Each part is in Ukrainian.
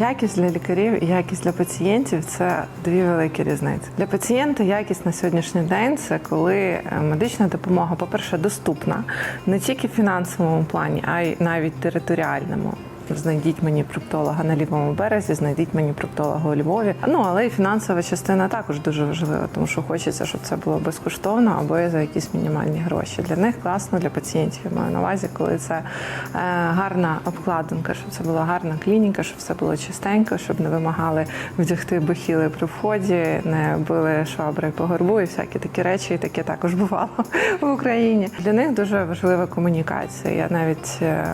Якість для лікарів і якість для пацієнтів це дві великі різниці. Для пацієнта якість на сьогоднішній день це коли е, медична допомога, по-перше, доступна не тільки в фінансовому плані, а й навіть територіальному. Знайдіть мені проктолога на лівому березі, знайдіть мені проктолога у Львові. Ну але і фінансова частина також дуже важлива, тому що хочеться, щоб це було безкоштовно або за якісь мінімальні гроші. Для них класно, для пацієнтів я маю на увазі, коли це е, гарна обкладинка, щоб це була гарна клініка, щоб все було чистенько, щоб не вимагали вдягти бахіли при вході, не били швабри по горбу і всякі такі речі. І таке також бувало в Україні. Для них дуже важлива комунікація. Я навіть е,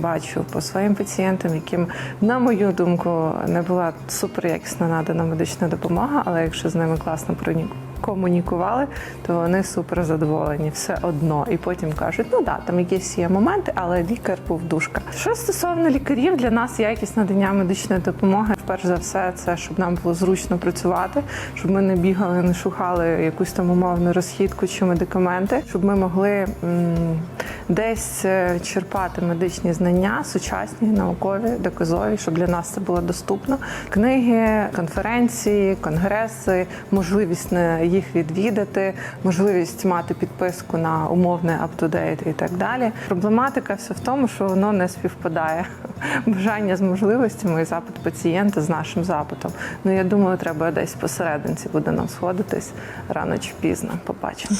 бачу по своїм пацієнтам, яким, на мою думку, не була суперякісна надана медична допомога, але якщо з ними класно проні- комунікували, то вони супер задоволені все одно. І потім кажуть, ну да, там якісь є моменти, але лікар був душка. Що стосовно лікарів, для нас якість надання медичної допомоги, перш за все, це щоб нам було зручно працювати, щоб ми не бігали, не шукали якусь там умовну розхідку чи медикаменти, щоб ми могли м, десь е, черпати медичні знання, сучасні, наукові, доказові, щоб для нас це було доступно. Книги, конференції, конгреси, можливість не їх відвідати, можливість мати підписку на умовне up-to-date і так далі. Проблематика все в тому, що воно не співпадає. Бажання з можливостями і запит пацієнта з нашим запитом. Ну я думаю, треба десь посерединці буде нам сходитись рано чи пізно. Побачимо.